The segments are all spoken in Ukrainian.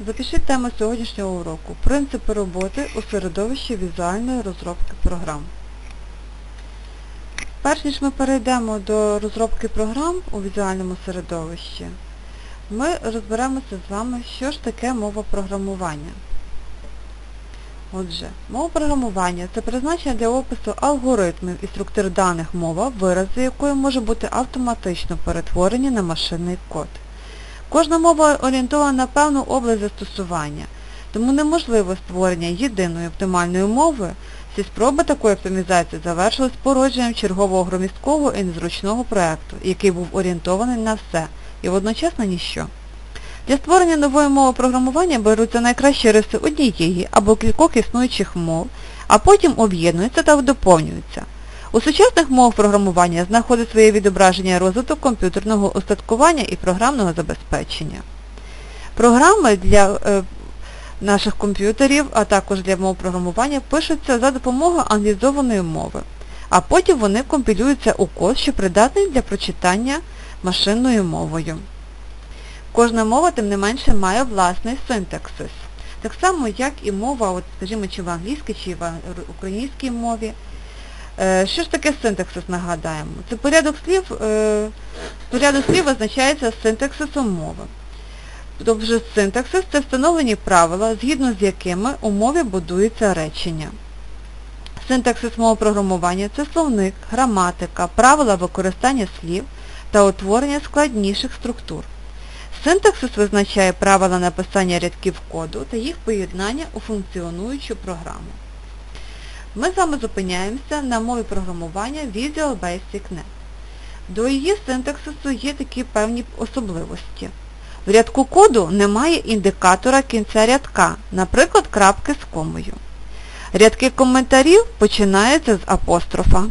Запишіть тему сьогоднішнього уроку Принципи роботи у середовищі візуальної розробки програм. Перш ніж ми перейдемо до розробки програм у візуальному середовищі, ми розберемося з вами, що ж таке мова програмування. Отже, мова програмування це призначення для опису алгоритмів і структур даних мова, вирази якої може бути автоматично перетворені на машинний код. Кожна мова орієнтована на певну область застосування, тому неможливо створення єдиної оптимальної мови. Всі спроби такої оптимізації завершились породженням чергового громісткого і незручного проєкту, який був орієнтований на все і водночас на ніщо. Для створення нової мови програмування беруться найкращі риси однієї або кількох існуючих мов, а потім об'єднуються та доповнюються. У сучасних мовах програмування знаходить своє відображення розвиток комп'ютерного устаткування і програмного забезпечення. Програми для е, наших комп'ютерів, а також для мов програмування пишуться за допомогою англізованої мови, а потім вони компілюються у код, що придатний для прочитання машинною мовою. Кожна мова, тим не менше, має власний синтаксис. Так само, як і мова, от, скажімо, чи в англійській, чи в українській мові. Е, Що ж таке синтаксис, нагадаємо? Це порядок слів, е, порядок слів визначається синтаксисом мови. Тобто синтаксис це встановлені правила, згідно з якими у мові будується речення. Синтаксис мови програмування це словник, граматика, правила використання слів та утворення складніших структур. Синтаксис визначає правила написання рядків коду та їх поєднання у функціонуючу програму. Ми з вами зупиняємося на мові програмування Visual Basic Net. До її синтаксису є такі певні особливості. В рядку коду немає індикатора кінця рядка, наприклад, крапки з комою. Рядки коментарів починаються з апострофа.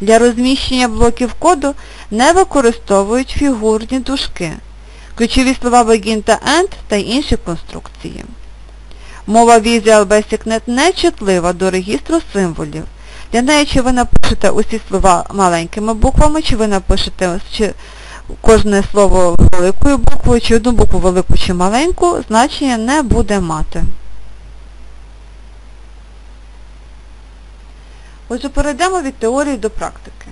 Для розміщення блоків коду не використовують фігурні дужки, ключові слова begin та end та інші конструкції. Мова Visual Basic Net не чутлива до регістру символів. Для неї, чи ви напишете усі слова маленькими буквами, чи ви напишете чи кожне слово великою буквою, чи одну букву велику чи маленьку, значення не буде мати. Отже, перейдемо від теорії до практики.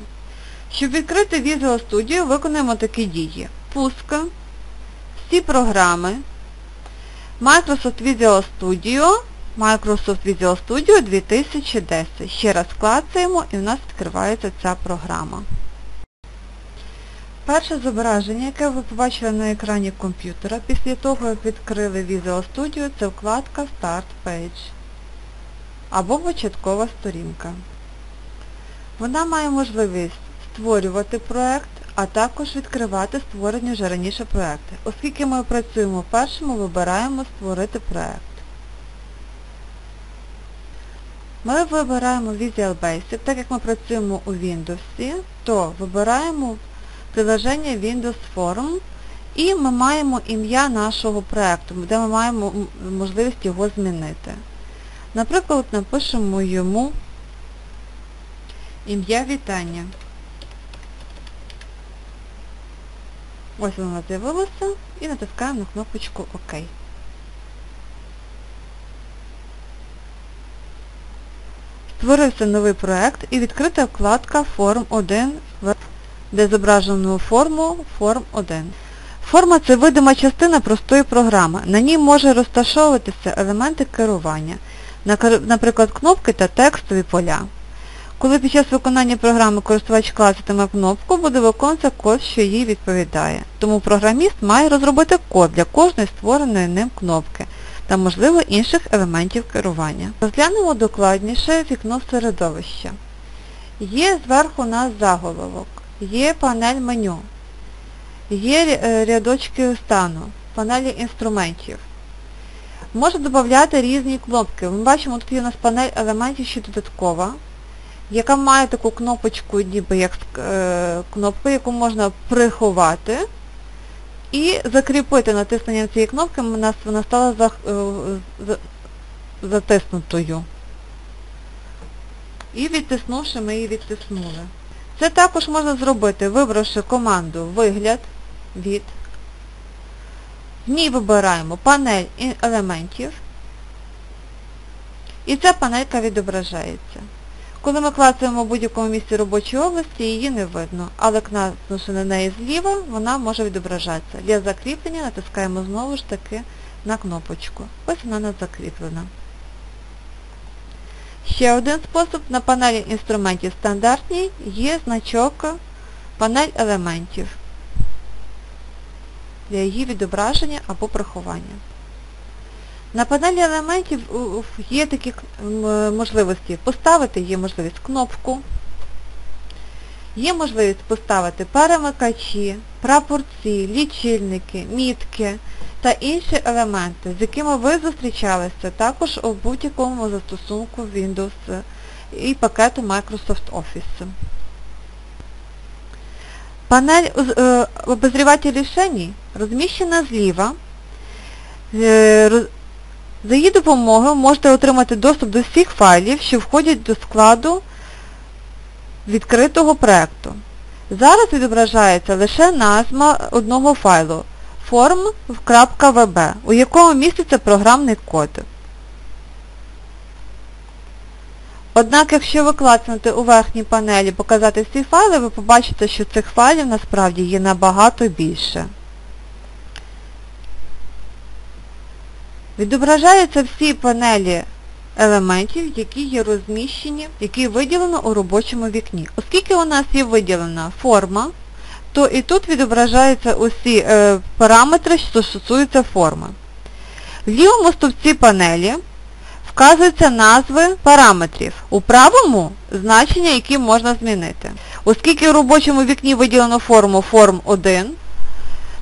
Щоб відкрити Visual Studio, виконуємо такі дії. Пуск, всі програми, Microsoft Visual Studio, Microsoft Visual Studio 2010. Ще раз клацаємо і в нас відкривається ця програма. Перше зображення, яке ви побачили на екрані комп'ютера після того, як відкрили Visual Studio, це вкладка Start Page або початкова сторінка. Вона має можливість створювати проект, а також відкривати створені вже раніше проекти. Оскільки ми працюємо першому, вибираємо Створити проект. Ми вибираємо Visual Basic, так як ми працюємо у Windows, то вибираємо приложення Windows Form і ми маємо ім'я нашого проекту, де ми маємо можливість його змінити. Наприклад, напишемо йому ім'я вітання. Ось воно з'явилося і натискаємо на кнопочку ОК. Створився новий проект і відкрита вкладка Form 1, де зображено форму Form 1. Форма це видима частина простої програми. На ній може розташовуватися елементи керування, наприклад, кнопки та текстові поля. Коли під час виконання програми користувач клацатиме кнопку, буде виконуватися код, що їй відповідає. Тому програміст має розробити код для кожної створеної ним кнопки та, можливо, інших елементів керування. Розглянемо докладніше вікно середовища. Є зверху у нас заголовок, є панель меню, є рядочки стану, панелі інструментів. Можна додати різні кнопки. Ми бачимо, тут є у нас панель елементів ще додаткова яка має таку кнопочку, ніби як е, кнопку, яку можна приховати і закріпити натисненням цієї кнопки, вона стала за, за, затиснутою. І відтиснувши, ми її відтиснули. Це також можна зробити, вибравши команду Вигляд від В ній вибираємо панель елементів. І ця панелька відображається. Коли ми клацаємо в будь-якому місці робочої області, її не видно, але клацнувши на неї зліва, вона може відображатися. Для закріплення натискаємо знову ж таки на кнопочку. Ось вона нас закріплена. Ще один спосіб на панелі інструментів стандартній є значок панель елементів для її відображення або приховання. На панелі елементів є такі можливості поставити, є можливість кнопку, є можливість поставити перемикачі, прапорці, лічильники, мітки та інші елементи, з якими ви зустрічалися також у будь-якому застосунку Windows і пакету Microsoft Office. Панель е, обозріватель рішень розміщена зліва. За її допомогою можете отримати доступ до всіх файлів, що входять до складу відкритого проєкту. Зараз відображається лише назва одного файлу form.vb, у якому міститься програмний код. Однак, якщо ви клацнете у верхній панелі показати всі файли, ви побачите, що цих файлів насправді є набагато більше. Відображаються всі панелі елементів, які є розміщені, які виділено у робочому вікні. Оскільки у нас є виділена форма, то і тут відображаються усі е, параметри, що стосуються форми. В лівому стовпці панелі вказуються назви параметрів. У правому значення, які можна змінити. Оскільки в робочому вікні виділено форму Form 1,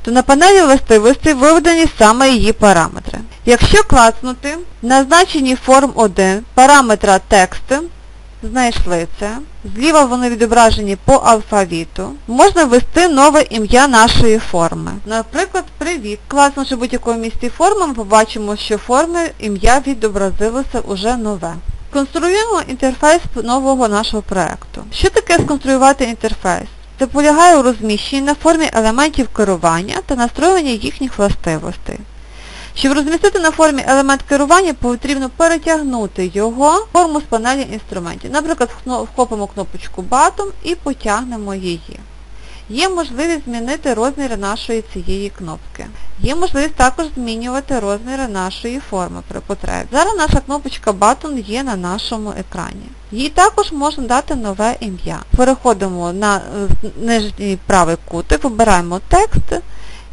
то на панелі властивості виведені саме її параметри. Якщо клацнути на значенні Form 1 параметра тексти, знайшли це, зліва вони відображені по алфавіту, можна ввести нове ім'я нашої форми. Наприклад, привіт. Класнувши будь-якому місці форми, ми побачимо, що форми ім'я відобразилося уже нове. Конструюємо інтерфейс нового нашого проєкту. Що таке сконструювати інтерфейс? Це полягає у розміщенні на формі елементів керування та настроювання їхніх властивостей. Щоб розмістити на формі елемент керування, потрібно перетягнути його в форму з панелі інструментів. Наприклад, вхопимо кнопочку Button і потягнемо її. Є можливість змінити розміри нашої цієї кнопки. Є можливість також змінювати розміри нашої форми при потребі. Зараз наша кнопочка Button є на нашому екрані. Їй також можна дати нове ім'я. Переходимо на е, нижній правий кутик, вибираємо текст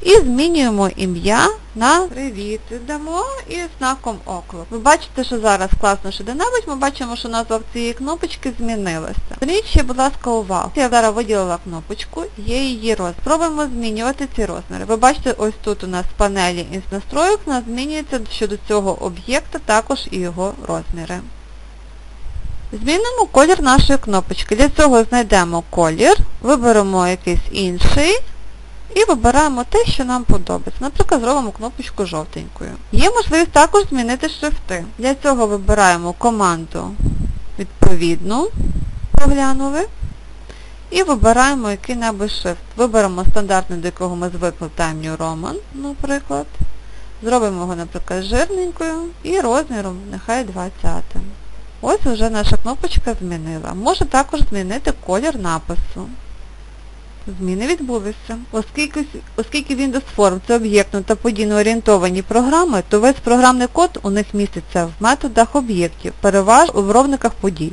і змінюємо ім'я на Привіт. Дамо і знаком оклик. Ви бачите, що зараз класнувши де-небудь, ми бачимо, що назва цієї кнопочки змінилася. Зверніть ще, будь ласка, увагу. Я зараз виділила кнопочку, є її розмір. Спробуємо змінювати ці розміри. Ви бачите, ось тут у нас в панелі із настроїк у нас змінюється щодо цього об'єкта також і його розміри. Змінимо колір нашої кнопочки. Для цього знайдемо колір, виберемо якийсь інший і вибираємо те, що нам подобається. Наприклад, зробимо кнопочку жовтенькою. Є можливість також змінити шрифти. Для цього вибираємо команду відповідну, проглянули, і вибираємо який-небудь шрифт. Виберемо стандартний, до якого ми звикли Time New Roman, наприклад. Зробимо його, наприклад, жирненькою і розміром нехай 20. Ось вже наша кнопочка змінила. Може також змінити колір напису. Зміни відбулися. Оскільки, оскільки Windows Form це об'єктно та подійно орієнтовані програми, то весь програмний код у них міститься в методах об'єктів, переважно у виробниках подій.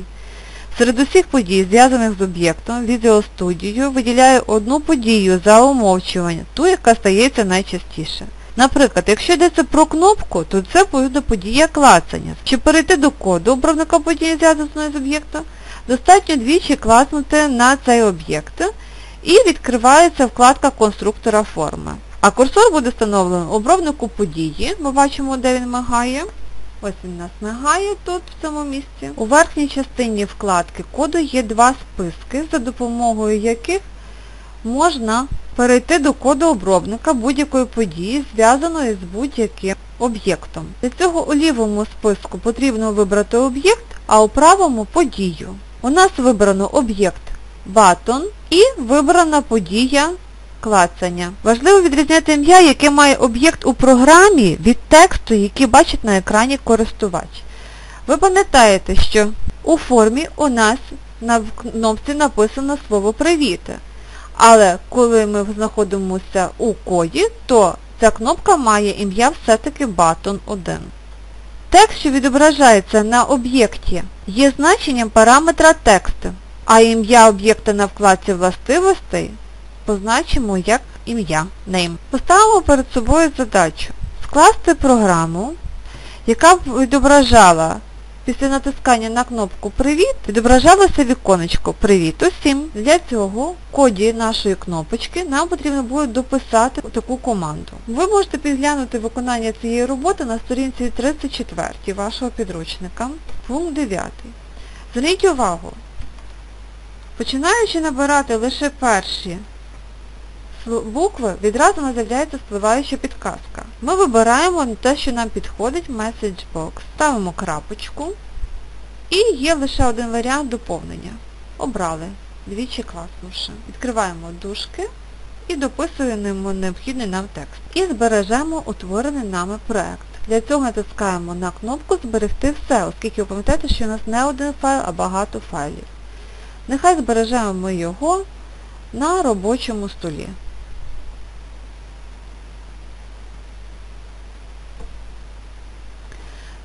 Серед усіх подій, зв'язаних з об'єктом, Studio виділяє одну подію за умовчування, ту, яка стається найчастіше. Наприклад, якщо йдеться про кнопку, то це буде подія клацання. Щоб перейти до коду обробника події, зв'язаної з об'єктом, достатньо двічі клацнути на цей об'єкт і відкривається вкладка конструктора форми. А курсор буде встановлено у обробнику події. Ми бачимо, де він мигає. Ось він нас мигає тут, в цьому місці. У верхній частині вкладки коду є два списки, за допомогою яких можна перейти до коду обробника будь-якої події, зв'язаної з будь-яким об'єктом. Для цього у лівому списку потрібно вибрати об'єкт, а у правому подію. У нас вибрано об'єкт button і вибрана подія клацання. Важливо відрізняти ім'я, яке має об'єкт у програмі від тексту, який бачить на екрані користувач. Ви пам'ятаєте, що у формі у нас на кнопці написано слово «Привіт». Але коли ми знаходимося у коді, то ця кнопка має ім'я все-таки Button 1. Текст, що відображається на об'єкті, є значенням параметра тексту, а ім'я об'єкта на вкладці властивостей позначимо як ім'я name. Поставимо перед собою задачу скласти програму, яка б відображала після натискання на кнопку Привіт, відображалося віконечко Привіт усім. Для цього в коді нашої кнопочки нам потрібно буде дописати таку команду. Ви можете підглянути виконання цієї роботи на сторінці 34 вашого підручника, пункт 9. Зверніть увагу, починаючи набирати лише перші букви, відразу у нас з'являється спливаюча підказка. Ми вибираємо те, що нам підходить Message Box. Ставимо крапочку. І є лише один варіант доповнення. Обрали, двічі класнувши. Відкриваємо дужки і дописуємо необхідний нам текст. І збережемо утворений нами проект. Для цього натискаємо на кнопку Зберегти все, оскільки ви пам'ятаєте, що у нас не один файл, а багато файлів. Нехай збережемо ми його на робочому столі.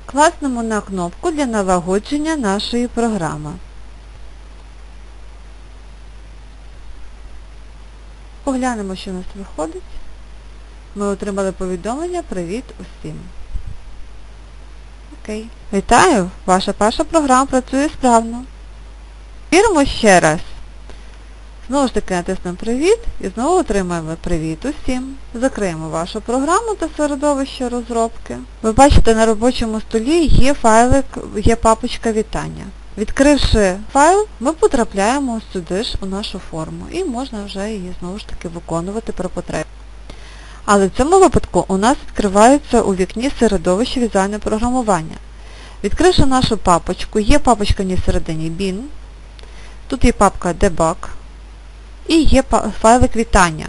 Класнемо на кнопку для налагодження нашої програми. Поглянемо, що у нас виходить. Ми отримали повідомлення Привіт усім. Окей. Вітаю! Ваша перша програма працює справно. Віримо ще раз. Знову ж таки натиснемо Привіт і знову отримаємо Привіт усім. Закриємо вашу програму та середовище розробки. Ви бачите, на робочому столі є файлик, є папочка вітання. Відкривши файл, ми потрапляємо сюди ж у нашу форму і можна вже її знову ж таки виконувати про потребу. Але в цьому випадку у нас відкривається у вікні середовище візуальне програмування. Відкривши нашу папочку, є папочка в ній всередині bin, тут є папка debug, і є файлик вітання.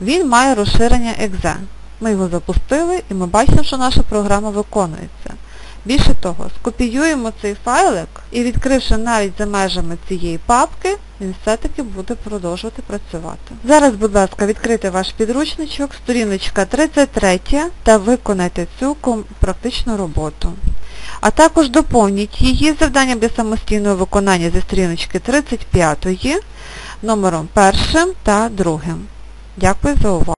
Він має розширення .exe. Ми його запустили і ми бачимо, що наша програма виконується. Більше того, скопіюємо цей файлик і відкривши навіть за межами цієї папки, він все-таки буде продовжувати працювати. Зараз, будь ласка, відкрийте ваш підручничок, сторіночка 33 та виконайте цю практичну роботу. А також доповніть її завданням для самостійного виконання зі сторіночки 35 номером 1 та другим. Дякую за увагу.